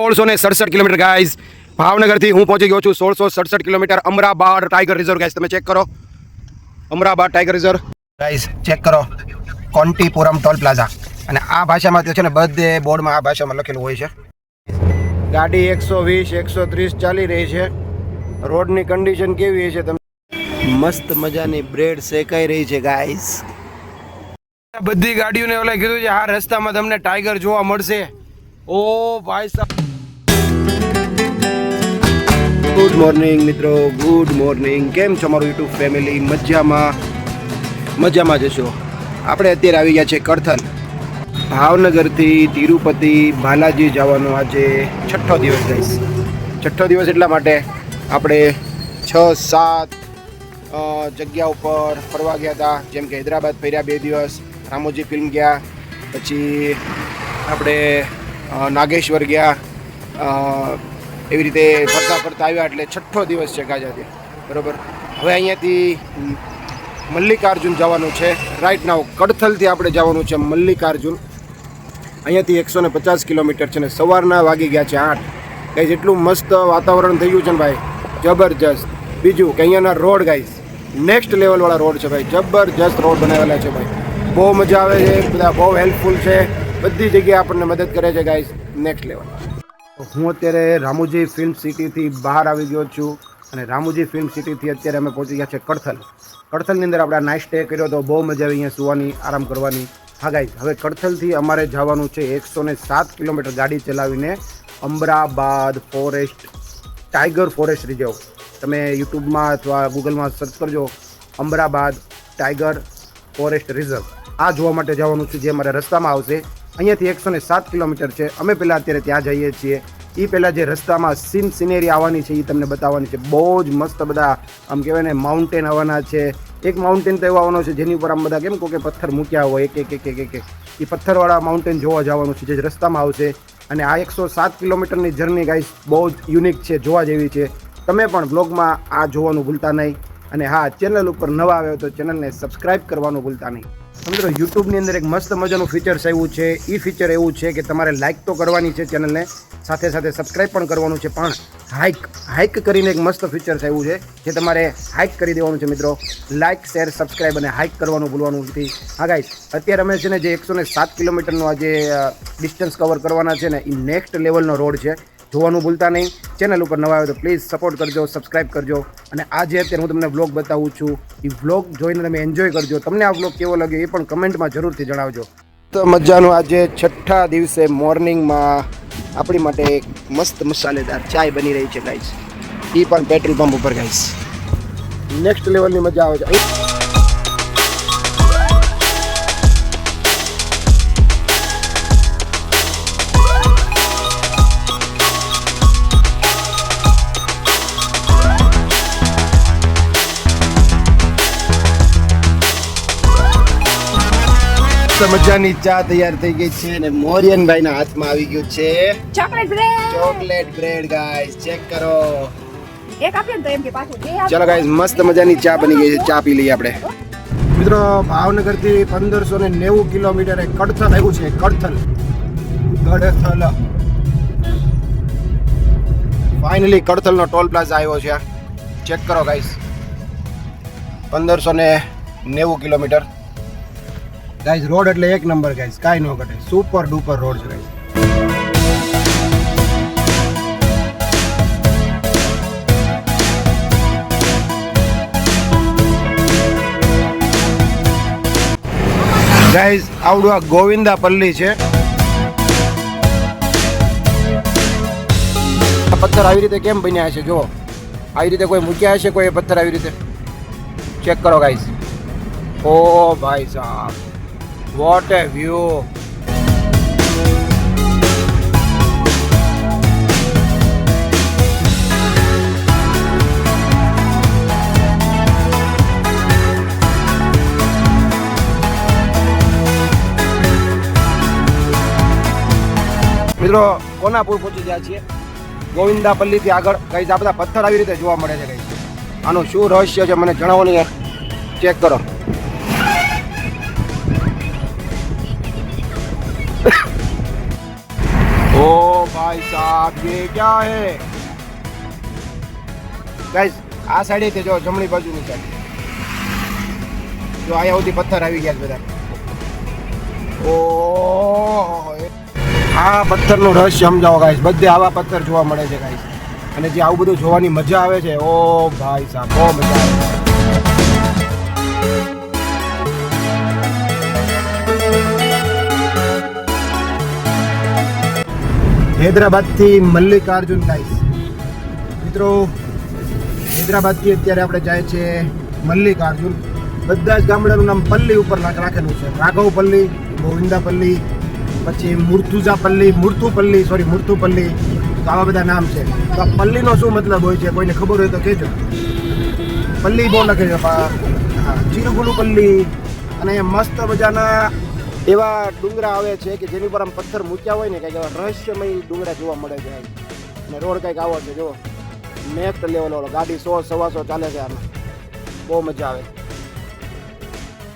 સોળસો ને સડસઠ કિલોમીટર ગાઈઝ ભાવનગરથી હું પહોંચી ગયો છું સોળસો સડસઠ kilometre. Amrabad tiger reserve guys તમે ચેક કરો. Amrabad tiger reserve guys check કરો. Kontipuram toll plaza. અને આ ભાષામાં છે ને બધે બોર્ડમાં આ ભાષામાં લખેલું હોય છે. ગાડી એકસો વીસ, એકસો ત્રીસ ચાલી રહી છે. રોડની કન્ડિશન કેવી છે તમે? મસ્ત મજાની બ્રેડ શેકાઈ રહી છે ગાઈઝ બધી ગાડીઓને ઓલા કીધું છે, આ રસ્તામાં તમને ટાઈગર જોવા મળશે. ઓ ભાઈ સાહેબ ગુડ મોર્નિંગ મિત્રો. ગુડ મોર્નિંગ કેમ છો મારું યુટ્યુબ ફેમિલી મજામાં? મજામાં જશો આપણે અત્યારે આવી ગયા છે કડથલ ભાવનગરથી તિરુપતિ બાલાજી જવાનો આજે છઠ્ઠો દિવસ રહીશ છઠ્ઠો દિવસ એટલા માટે આપણે છ, સાત જગ્યા ઉપર ફરવા ગયા હતા. જેમ કે હૈદરાબાદ ફર્યા બે દિવસ, રામોજી ફિલ્મ ગયા, પછી આપણે નાગેશ્વર ગયા એવી રીતે ફરતા ફરતા આવ્યા એટલે છઠ્ઠો દિવસ છે ગાજાથી. બરોબર? હવે અહીંયાથી મલ્લિકાર્જુન જવાનું છે. રાઈટ નાવ કડથલથી આપણે જવાનું છે મલ્લિકાર્જુન. અહીંયાથી એકસો ને પચાસ કિલોમીટર છે ને સવારના વાગી ગયા છે આઠ. કંઈ જેટલું મસ્ત વાતાવરણ થઈ ગયું છે ને ભાઈ. જબરજસ્ત. બીજું કે અહીંયાના રોડ ગાઈસ નેક્સ્ટ લેવલવાળા રોડ છે ભાઈ. જબરજસ્ત રોડ બનાવેલા છે ભાઈ. બહુ મજા આવે છે, બધા બહુ હેલ્પફુલ છે. બધી જગ્યાએ આપણને મદદ કરે છે ગાઈસ નેક્સ્ટ લેવલ હું અત્યારે રામુજી ફિલ્મ સિટીથી બહાર આવી ગયો છું અને રામુજી ફિલ્મ સિટીથી અત્યારે અમે પહોંચી ગયા છે કડથલ. કડથલની અંદર આપણે નાઇટ સ્ટે કર્યો તો બહુ મજા આવી અહીંયા સુવાની, આરામ કરવાની. હા ગાઈ હવે કડથલથી અમારે જવાનું છે એકસો ને સાત કિલોમીટર ગાડી ચલાવીને Amrabad forest tiger forest reserve તમે યુટ્યુબમાં અથવા ગૂગલમાં સર્ચ કરજો, અમરાબાદ ટાઈગર ફોરેસ્ટ રિઝર્વ આ જોવા માટે જવાનું છે જે અમારે રસ્તામાં આવશે. અહીંયાથી એકસો ને સાત કિલોમીટર છે. અમે પહેલાં અત્યારે ત્યાં જઈએ છીએ. એ પહેલાં જે રસ્તામાં સીન સિનેરી આવવાની છે એ તમને બતાવવાની છે. બહુ જ મસ્ત બધા, આમ કહેવાય ને માઉન્ટેન આવવાના છે. એક માઉન્ટેન તો એવો આવવાનો છે, જેની ઉપર આમ બધા કેમ કહો કે પથ્થર મૂક્યા હોય, એક એક એક એક એક એ પથ્થરવાળા માઉન્ટેન જોવા જવાનું છે, જે રસ્તામાં આવશે. અને આ એકસો સાત કિલોમીટરની જર્ની ગાઈસ બહુ જ યુનિક છે, જોવા જેવી છે. તમે પણ બ્લોગમાં આ જોવાનું ભૂલતા નહીં. અને હા ચેનલ ઉપર નવા આવ્યો તો ચેનલને સબસ્ક્રાઇબ કરવાનું ભૂલતા નહીં. મિત્રો યુટ્યુબની અંદર એક મસ્ત મજાનું ફીચર્સ આવ્યું છે. એ ફીચર એવું છે કે તમારે લાઇક તો કરવાની છે ચેનલને સાથે સાથે સબસ્ક્રાઈબ પણ કરવાનું છે. પણ હાઇક હાઇક કરીને એક મસ્ત ફીચર્સ આવ્યું છે જે તમારે હાઇક કરી દેવાનું છે મિત્રો. લાઇક શેર સબસ્ક્રાઈબ અને હાઇક કરવાનું ભૂલવાનું નથી. હા ગાઈસ અત્યારે અમે છે ને જે એકસો ને સાત કિલોમીટરનો આ જે ડિસ્ટન્સ કવર કરવાના છે ને એ નેક્સ્ટ લેવલનો રોડ છે. જોવાનું ભૂલતા નહીં. ચેનલ ઉપર નવા આવ્યો તો પ્લીઝ સપોર્ટ કરજો સબસ્ક્રાઇબ કરજો. અને આજે અત્યારે હું તમને વ્લોગ બતાવું છું. એ વ્લોગ જોઈને તમે એન્જોય કરજો. તમને આ વ્લોગ કેવો લાગ્યો એ પણ કમેન્ટમાં જરૂરથી જણાવજો. તો મજાનું આજે છઠ્ઠા દિવસે મોર્નિંગમાં આપણી માટે એક મસ્ત મસાલેદાર ચાય બની રહી છે ગાઈસ એ પણ પેટ્રોલ પંપ ઉપર ગાઈસ નેક્સ્ટ લેવલની મજા આવે છે. મસ્ત મજાની ચા તૈયાર થઈ ગઈ છે અને મોરિયનભાઈ ના હાથમાં આવી ગયું છે. Chocolate bread. Chocolate bread guys check કરો. એક આપ્યો ને તો એમ કે પાછું ચલો ગાઈસ મસ્ત મજાની ચા બની ગઈ છે. ચા પી લઈએ આપણે. મિત્રો ભાવનગરથી પંદરસો ને નેવું કિલોમીટર કડથલ આવ્યું છે. કડથલ. કડથલ. ફાઇનલી કડથલનો ટોલ પ્લાઝા આવ્યો છે. ચેક કરો ગાઈસ પંદરસો ને નેવું કિલોમીટર. ગાઈસ રોડ એટલે એક નંબર ગાઈઝ કાંઈ ન ઘટે. સુપર ડુપર રોડ છે ગાઈઝ ગાઈઝ આવડું આ ગોવિંદા પલ્લી છે. આ પથ્થર આવી રીતે કેમ બન્યા છે જો આવી રીતે કોઈ મૂક્યા હશે કોઈ પથ્થર આવી રીતે? ચેક કરો ગાઈઝ ઓ ભાઈ સાહેબ વોટ એ વ્યૂ મિત્રો કોનાપુર પહોંચી ગયા છીએ? ગોવિંદાપલ્લીથી આગળ કઈ આ બધા પથ્થર આવી રીતે જોવા મળે છે કઈ. આનું શું રહસ્ય છે? મને જણાવો ને ચેક કરો. ઓ भाई साहब ये क्या है ગાઈસ આ સાઈડે તે જો જમણી બાજુની સાઈડ જો અહીંયા સુધી પથ્થર આવી ગયા છે બધા ઓ આ પથ્થરનું રહસ્ય સમજાવો ગાઈસ બધે આવા પથ્થર જોવા મળે છે ગાઈસ અને જે આવું બધું જોવાની મજા આવે છે ઓ ભાઈ સાહેબ બહુ મજા આવે હૈદરાબાદથી મલ્લિકાર્જુન ગાઈસ. મિત્રો, હૈદરાબાદથી અત્યારે આપણે જાય છે મલ્લિકાર્જુન. બધા જ ગામડાનું નામ પલ્લી ઉપર રાખેલું છે. રાઘવ પલ્લી, ગોવિંદા પલ્લી, પછી મૂર્તુજા પલ્લી મૂર્તુપલ્લી સોરી મૂર્તુપલ્લી તો આવા બધા નામ છે. તો પલ્લીનો શું મતલબ હોય છે? કોઈને ખબર હોય તો કહેજો. પલ્લી બહુ લખે છે. ચીરુગુલુ પલ્લી અને મસ્ત મજાના એવા ડુંગરા આવે છે કે જેની પર આમ પથ્થર મૂક્યા હોય ને કંઈક એવા રહસ્યમય ડુંગરા જોવા મળે છે. અને રોડ કંઈક આવો છે જો નેક્સ્ટ લેવલ વાળો. ગાડી સો, સવાસો ચાલે છે આમાં. બહુ મજા આવે.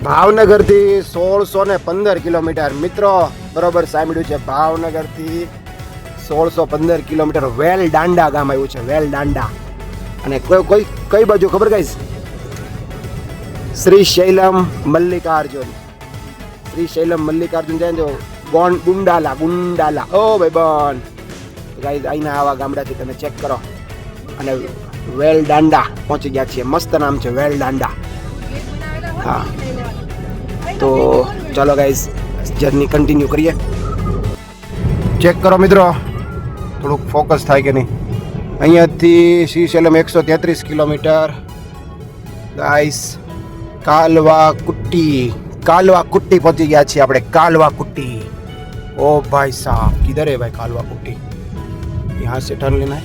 ભાવનગરથી સોળસો ને પંદર કિલોમીટર. મિત્રો, બરોબર સાંભળ્યું છે, ભાવનગરથી સોળસો પંદર કિલોમીટર વેલ દાંડા ગામ આવ્યું છે, વેલ દાંડા. અને કોઈ, કઈ બાજુ ખબર કઈ? શ્રી શૈલમ મલ્લિકાર્જુન. શ્રી શૈલમ મલ્લિકાર્જુન જાય ને જો ગોન ગુંડાલા ગુંડાલા. ઓ ભાઈ બન. ગાઈસ, અહીંના આવા ગામડાથી તમે ચેક કરો. અને વેલ દાંડા પહોંચી ગયા છીએ. મસ્ત નામ છે વેલ દાંડા. હા. તો ચાલો ગાઈઝ જર્ની કન્ટિન્યુ કરીએ. ચેક કરો મિત્રો. થોડુંક ફોકસ થાય કે નહીં. અહીંયાથી શ્રીશૈલમ એકસો તેત્રીસ કિલોમીટર. ગાઈસ, કાલવા કુટ્ટી. કાલવા કુટ્ટી પહોંચી ગયા છીએ આપણે, કાલવા કુટ્ટી. ओ भाई साहब किधर ભાઈ કાલવા કુટ્ટી. कुटी यहाँ से टर्न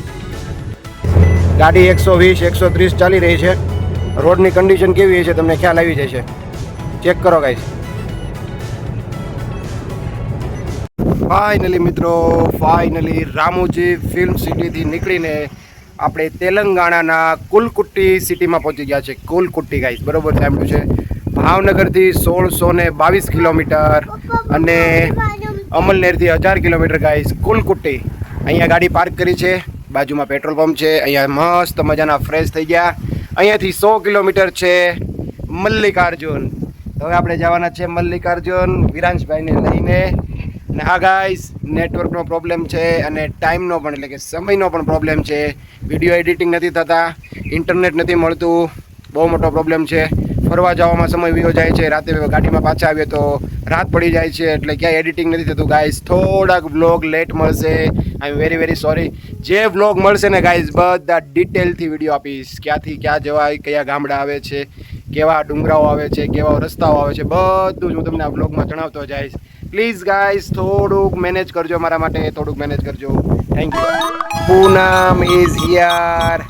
ગાડી એકસો વીસ, એકસો ત્રીસ ચાલી રહી છે. રોડની કન્ડિશન કેવી હશે તમને ખ્યાલ આવી જશે ચેક કરો ગાઈસ ફાઇનલી મિત્રો ફાઇનલી રામુજી ફિલ્મ સિટીથી નીકળીને આપણે તેલંગાણાના કુલકુટ્ટી સિટીમાં પહોંચી ગયા છે. કુલકુટ્ટી ગાઈસ બરોબર, સાંભળ્યું છે? ભાવનગરથી સોળસો ને બાવીસ કિલોમીટર અને અમલનેરથી હજાર કિલોમીટર ગાઈસ કુલકુટ્ટી. અહીંયા ગાડી પાર્ક કરી છે, બાજુમાં પેટ્રોલ પંપ છે, અહીંયા મસ્ત મજાના ફ્રેશ થઈ ગયા. અહીંયાથી સો કિલોમીટર છે મલ્લિકાર્જુન. હવે આપણે જવાના છે મલ્લિકાર્જુન, વિરાંશભાઈને લઈને. અને હા ગાઈસ નેટવર્કનો પ્રોબ્લેમ છે અને ટાઈમનો પણ, એટલે કે સમયનો પણ પ્રોબ્લેમ છે. વીડિયો એડિટિંગ નથી થતા ઇન્ટરનેટ નથી મળતું, બહુ મોટો પ્રોબ્લેમ છે. ફરવા જવામાં સમય વિયો જાય છે. રાતે ગાડીમાં પાછા આવીએ તો રાત પડી જાય છે. એટલે ક્યાંય એડિટિંગ નથી થતું ગાઈઝ થોડાક વ્લોગ લેટ મળશે. I am very very sorry જે વ્લોગ મળશે ને ગાઈઝ બધા ડિટેલથી વીડિયો આપીશ. ક્યાંથી ક્યાં જવાય, કયા ગામડા આવે છે, કેવા ડુંગરાઓ આવે છે, કેવા રસ્તાઓ આવે છે, બધું જ હું તમને આ વ્લોગમાં જણાવતો જઈશ. પ્લીઝ ગાઈઝ થોડુંક મેનેજ કરજો મારા માટે, થોડુંક મેનેજ કરજો. Thank you Poonam is here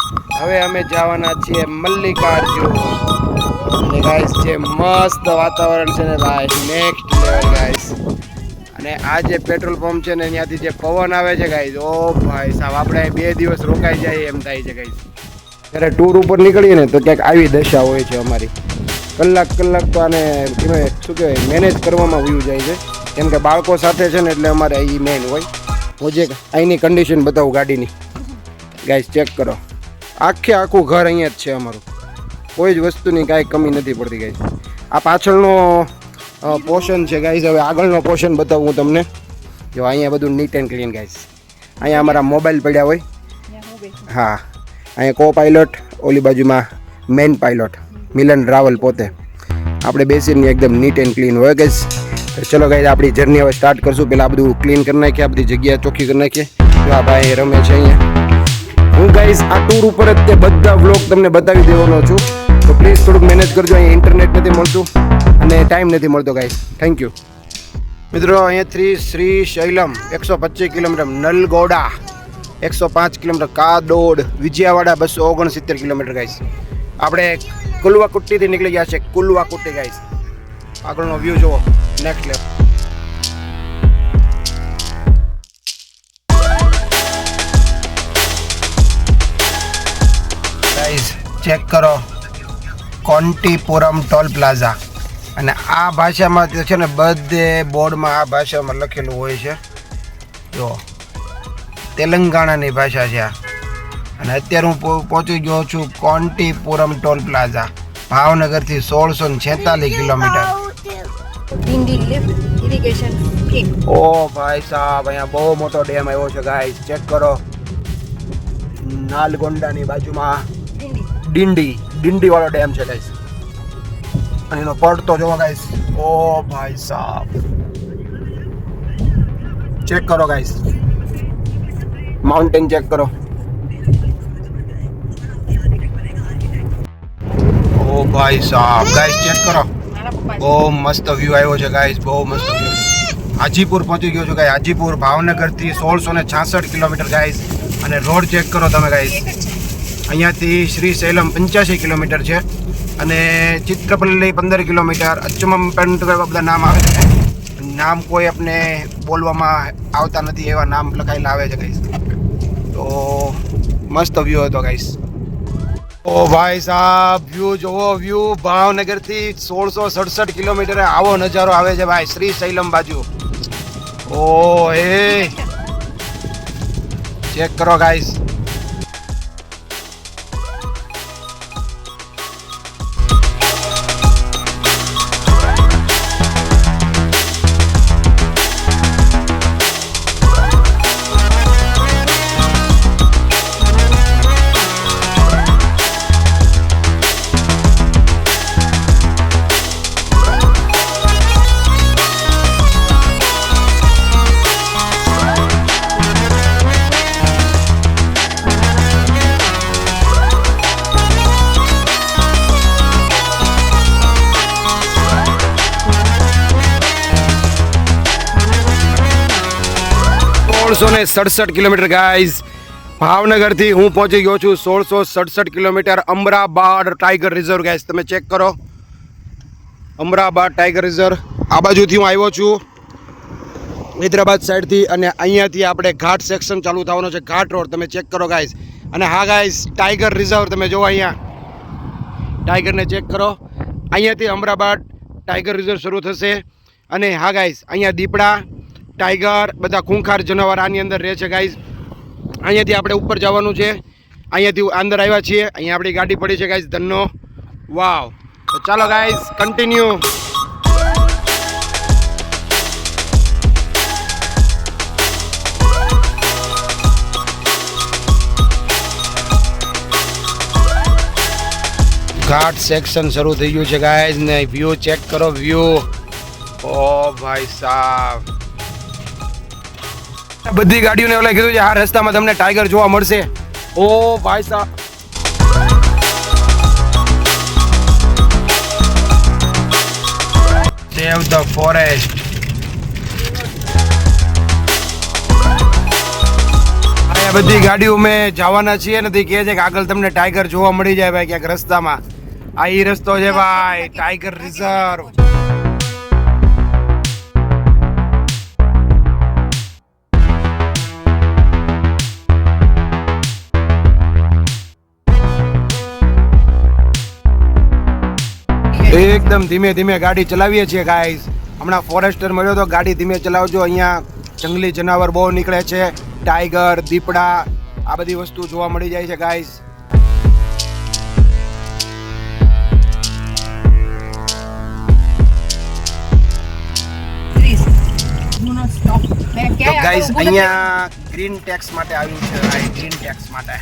હવે અમે જવાના છીએ મલ્લિકાર્જુન. અને ગાઈસ જે મસ્ત વાતાવરણ છે ને ભાઈ નેક્સ્ટ લેવલ ગાઈસ અને આ જે પેટ્રોલ પંપ છે ને, ત્યાંથી જે પવન આવે છે ગાઈસ ઓ ભાઈ સાહેબ, આપણે બે દિવસ રોકાઈ જાય એમ થાય છે ગાઈસ જ્યારે ટૂર ઉપર નીકળીએ ને, તો ક્યાંક આવી દશા હોય છે અમારી. કલાક કલાક તો આને શું કહેવાય મેનેજ કરવામાં વ્યૂ જાય છે. કેમ કે બાળકો સાથે છે ને, એટલે અમારે એ મેઇન હોય. હું જે અહીંની કન્ડિશન બતાવું ગાડીની. ગાઈસ ચેક કરો. આખે આખું ઘર અહીંયા જ છે અમારું. કોઈ જ વસ્તુની કાંઈ કમી નથી પડતી ગઈ આ પાછળનો પોર્શન છે ગાઈઝ હવે આગળનો પોર્શન બતાવું હું તમને. જો અહીંયા બધું નીટ એન્ડ ક્લીન ગાઈઝ અહીંયા અમારા મોબાઈલ પડ્યા હોય. હા અહીંયા કો પાયલોટ ઓલી બાજુમાં મેન પાયલોટ મિલન રાવલ પોતે. આપણે બેસીને એકદમ નીટ એન્ડ ક્લીન હોય ગઈશ ચલો ગાઈઝ આપણી જર્ની હવે સ્ટાર્ટ કરશું. પહેલાં આ બધું ક્લીન કરી નાખીએ આ બધી જગ્યા ચોખ્ખી કરી નાખીએ. જો આ ભાઈ રમે છે અહીંયા. હું ગાઈસ આ ટૂર ઉપર જ તે બધા વ્લોગ તમને બતાવી દેવાનો છું. તો પ્લીઝ થોડુંક મેનેજ કરજો, અહીંયા ઇન્ટરનેટ નથી મળતું અને ટાઈમ નથી મળતો ગાઈઝ થેન્ક યુ મિત્રો અહીંયાથી શ્રી શૈલમ, એકસો પચીસ કિલોમીટર, નલગોડા, એકસો પાંચ કિલોમીટર, કાદોડ, વિજયાવાડા, બસો ઓગણસિત્તેર કિલોમીટર ગાઈસ આપણે કુલવાકુટ્ટીથી નીકળી ગયા છે કુલવાકુટ્ટી ગાઈશ આગળનો વ્યૂ જુઓ. નેક્સ્ટ લેવલ ચેક કરો. Kontipuram toll plaza. અને આ ભાષામાં જે છે ને બધે બોર્ડમાં આ ભાષામાં લખેલું હોય છે. જો તેલંગાણાની ભાષા છે આ. અને અત્યારે હું પહોંચી ગયો છું કોન્ટીપુરમ ટોલ પ્લાઝા ભાવનગરથી સોળસો ને છેતાલીસ કિલોમીટર. ઓ ભાઈ સાહેબ અહીંયા બહુ મોટો ડેમ આવ્યો છે ગાઈસ. ચેક કરો. નાલગોંડાની બાજુમાં. ડિંડી ડિંડી વાળો ડેમ છે ગાઈસ અને એનો પડતો જોવો ગાઈસ ઓ ભાઈ સાહેબ ચેક કરો ગાઈસ માઉન્ટેન ચેક કરો. ઓ ભાઈ સાહેબ ગાઈસ ચેક કરો. બહુ મસ્ત વ્યૂ આવ્યો છે ગાઈસ બહુ મસ્ત વ્યૂ હાજીપુર પહોંચી ગયો છું ગાઈ હાજીપુર ભાવનગરથી સોળસો ને છાસઠ કિલોમીટર ગાઈસ અને રોડ ચેક કરો તમે ગાઈસ અહીંયાથી શ્રી શૈલમ પંચ્યાસી કિલોમીટર છે અને ચિત્રપલ્લી પંદર કિલોમીટર. અચ્યુમમ પેન્ટ બધા નામ આવે છે નામ કોઈ આપણે બોલવામાં આવતા નથી એવા નામ લખાયેલા આવે છે ગાઈસ તો મસ્ત વ્યૂ હતો ગાઈસ ઓ ભાઈ સાહેબ વ્યૂ જોવો વ્યૂ ભાવનગરથી સોળસો સડસઠ કિલોમીટરે આવો નજારો આવે છે ભાઈ. શ્રી શૈલમ બાજુ. ઓ એ ચેક કરો ગાઈસ સોળસો ને સડસઠ કિલોમીટર ગાઈઝ ભાવનગરથી હું પહોંચી ગયો છું સોળસો સડસઠ kilometre Amrabad tiger reserve guys તમે ચેક કરો. Amrabad tiger reserve. આ બાજુથી હું આવ્યો છું હૈદરાબાદ સાઈડથી અને અહીંયાથી આપણે ઘાટ સેક્શન ચાલુ થવાનો છે. ઘાટ રોડ. તમે ચેક કરો ગાઈઝ અને હા ગાઈઝ ટાઈગર રિઝર્વ તમે જુઓ અહીંયા. ટાઈગરને ચેક કરો. અહીંયાથી અમરાબાદ ટાઈગર રિઝર્વ શરૂ થશે. અને હા ગાઈઝ અહીંયા દીપડા ટાઈગર, બધા ખૂંખાર જનાવર આની અંદર રહે છે ગાઈઝ અહીંયાથી આપણે ઉપર જવાનું છે. અહીંયાથી અંદર આવ્યા છીએ. અહીંયા આપણી ગાડી પડી છે ગાઈઝ ધનનો. વાવ તો ચાલો ગાઈઝ કન્ટિન્યુ ઘાટ સેક્શન શરૂ થઈ ગયું છે ગાઈઝ ને વ્યૂ ચેક કરો વ્યૂ ઓ ભાઈ સાહેબ બધી ગાડીઓને ઓલા કીધું છે આ રસ્તામાં તમને ટાઈગર જોવા મળશે. ઓ, ભાઈ સાહેબ સેવ ધ ફોરેસ્ટ બધી ગાડીઓ મેં જવાના છીએ. નથી કહે છે કે આગળ તમને ટાઈગર જોવા મળી જાય ભાઈ ક્યાંક રસ્તામાં. આ એ રસ્તો છે ભાઈ ટાઈગર રિઝર્વ એકદમ ધીમે ધીમે ગાડી ચલાવીએ છીએ ગાઈઝ હમણાં ફોરેસ્ટર મળ્યો તો ગાડી ધીમે ચલાવજો. અહીંયા જંગલી જનાવર બહુ નીકળે છે. ટાઈગર દીપડા, આ બધી વસ્તુ જોવા મળી જાય છે ગાઈઝ તો ગાઈઝ અહીંયા ગ્રીન ટેક્સ માટે આવ્યું છે ગ્રીન ટેક્સ માટે.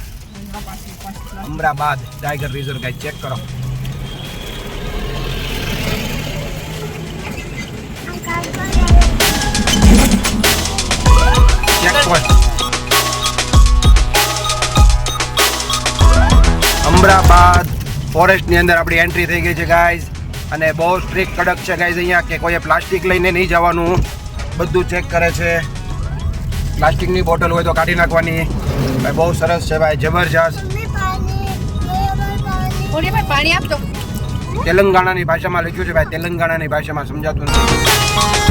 Ahmedabad tiger reserve guys check કરો. પોઈન્ટ અમરાબાદ ફોરેસ્ટની અંદર આપણી એન્ટ્રી થઈ ગઈ છે ગાઈઝ અને બહુ સ્ટ્રિક્ટ કડક છે ગાઈઝ અહીંયા કે કોઈએ પ્લાસ્ટિક લઈને નહીં જવાનું. બધું ચેક કરે છે. પ્લાસ્ટિકની બોટલ હોય તો કાઢી નાખવાની. ભાઈ બહુ સરસ છે ભાઈ જબરજસ્ત. તેલંગાણાની ભાષામાં લખ્યું છે ભાઈ તેલંગાણાની ભાષામાં સમજાતું નથી.